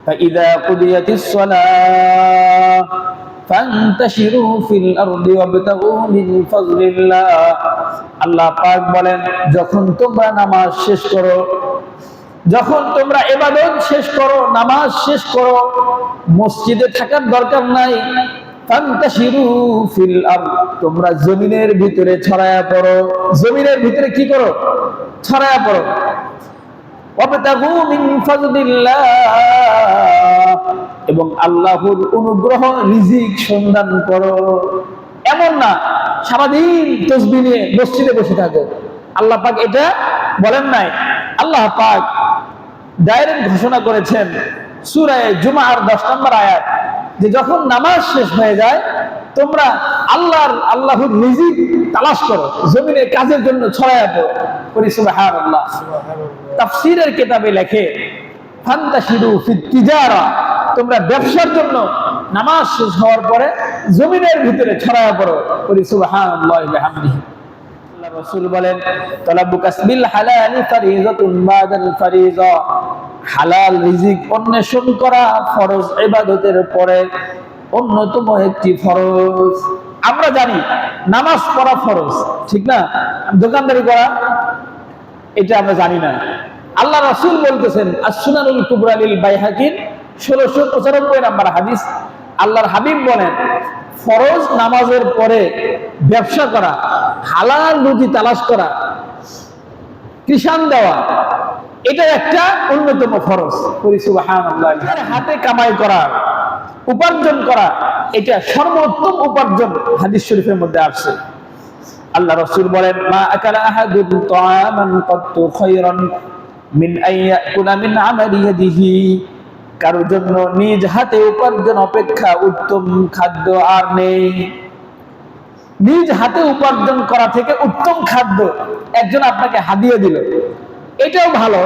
فإذا قضيت الصلاة فانتشروا في الأرض وابتغوا من فضل الله আল্লাহ পাক বলেন যখন তোমরা নামাজ শেষ করো যখন তোমরা এবাদত শেষ করো নামাজ শেষ করো মসজিদে থাকার দরকার নাই ফান্তাশিরু ফিল আরদ তোমরা জমিনের ভিতরে ছড়ায়া পড়ো জমিনের ভিতরে কি করো ছড়ায়া পড়ো ওয়াবতাগু মিন ফাজলিল্লাহ এবং আল্লাহর অনুগ্রহ রিজিক সন্ধান করো। এমন না, সারাদিন তসবি নিয়ে মসজিদে বসে থাকো। আল্লাহ পাক এটা বলেন নাই। আল্লাহ পাক ডাইরেক্ট ঘোষণা করেছেন সুরায় জুমার দশ নম্বর আয়াত, যে যখন নামাজ শেষ হয়ে যায়, তোমরা আল্লাহর আল্লাহর রিজিক তালাশ করো, জমিনে কাজের জন্য ছড়ায় পড়ো। করি সুবহানাল্লাহ। তাফসীরের কিতাবে লেখে তোমরা ব্যবসার জন্য নামাজ শেষ হওয়ার পরে জমিনের ভিতরে ছড়ায় পড়ো। করি কাসবিল হালালি রিজিক অন্বেষণ করা ফরজ পরে অন্যতম একটি ফরজ। আমরা জানি, নামাজ পড়া ফরজ, ঠিক না? দোকানদারি করা এটা আমরা জানি না। আল্লাহ রাসূল বলতেছেন as-সুনানুল কুবরা লিল বাইহাকির 1695 নাম্বার হাদিস। আল্লাহর হাবিব বলেন, ফরজ নামাজের পরে ব্যবসা করা, হালাল রুজি তালাশ করা, কৃষাণ দেওয়া, এটা একটা অন্যতম ফরজ। হাতে কামাই করা, উপার্জন করা, এটা সর্বোত্তম উপার্জন হাদিস শরীফের মধ্যে আসছে। আল্লাহ রাসূল বলেন, মা আকালা আহাদুন কাত্তু খায়রান মিন মিন ইয়াদিহি। কারোর জন্য নিজ হাতে উপার্জন অপেক্ষা উত্তম খাদ্য আর নেই। নিজ হাতে উপার্জন করা থেকে উত্তম খাদ্য একজন আপনাকে হাদিয়ে দিল। এটাও ভালো।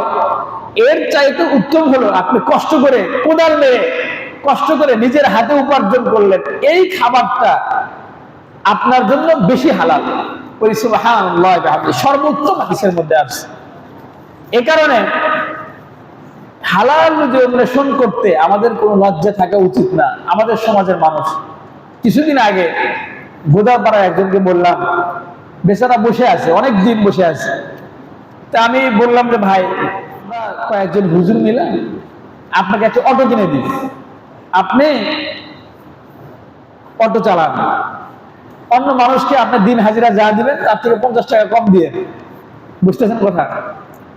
এর চাইতে উত্তম হলো আপনি কষ্ট করে কোদাল মেরে, কষ্ট করে নিজের হাতে উপার্জন করলেন। এই খাবারটা আপনার জন্য বেশি হালাল। সর্বোত্তম হাদিসের মধ্যে আছে। এ কারণে হালাল রুজি অন্বেষণ করতে আমাদের কোনো লজ্জা থাকা উচিত না, আমাদের সমাজের মানুষ। কিছুদিন আগে গোদাপাড়ায় একজনকে বললাম, বেচারা বসে আছে, অনেক দিন বসে আছে। তা আমি বললাম যে, ভাই কয়েকজন হুজুর মিলে আপনাকে একটা অটো কিনে দিই। আপনি অটো চালান। অন্য মানুষকে আপনি দিন হাজিরা যা দিবেন তার থেকে পঞ্চাশ টাকা কম দিয়ে। বুঝতেছেন কথা?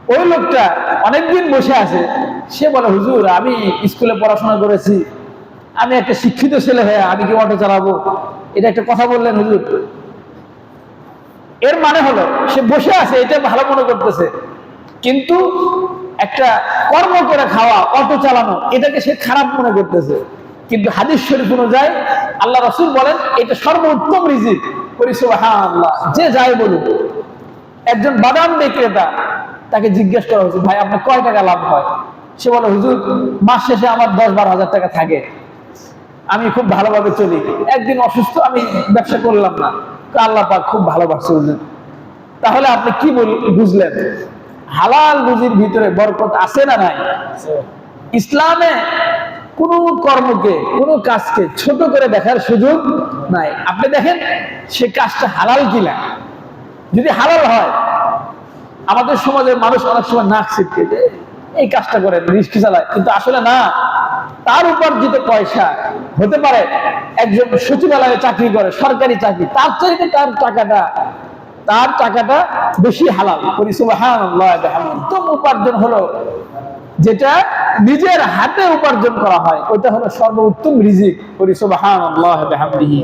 ওই লোকটা অনেকদিন বসে আছে। সে বলে, হুজুর, আমি স্কুলে পড়াশোনা করেছি। আমি একটা শিক্ষিত ছেলে হয়ে আমি কি অটো চালাবো? এটা একটা কথা বললেন হুজুর। এর মানে হলো, সে বসে আছে, এটা ভালো মনে করতেছে। কিন্তু একটা কর্ম করে খাওয়া, অটো চালানো, এটাকে সে খারাপ মনে করতেছে। কিন্তু হাদিস শরীফ অনুযায়ী আল্লাহ রসুল বলেন, এটা সর্বোত্তম রিজিক। যে যাই বলুক, একজন বাদাম বিক্রেতা তাকে জিজ্ঞেস করা হয়েছে, ভাই, আপনার কয় টাকা লাভ হয়? সে বলে, হুজুর, মাস শেষে আমার দশ বারো হাজার টাকা থাকে। আমি খুব ভালোভাবে চলি। একদিন অসুস্থ, আমি ব্যবসা করলাম না। আল্লাহ পাক খুব ভালোবাসছে হুজুর। তাহলে আপনি কি বুঝলেন? হালাল রুজির ভিতরে বরকত আছে না নাই? ইসলামে কোন কর্মকে, কোন কাজকে ছোট করে দেখার সুযোগ নাই। আপনি দেখেন, সে কাজটা হালাল কিনা? যদি হালাল হয়, আমাদের সমাজের মানুষ অনেক সময় নাক ছিটকে যে এই কাজটা করে রিস্কি চালায়। কিন্তু আসলে না, তার উপার্জিত পয়সা হতে পারে একজন সচিবালয়ে চাকরি করে, সরকারি চাকরি, তার চাইতে তার টাকাটা তার টাকাটা বেশি হালাল। উত্তম উপার্জন হলো যেটা নিজের হাতে উপার্জন করা হয়। ওইটা হলো সর্বোত্তম রিজিক। করি আল্লাহ বিহামদিহি।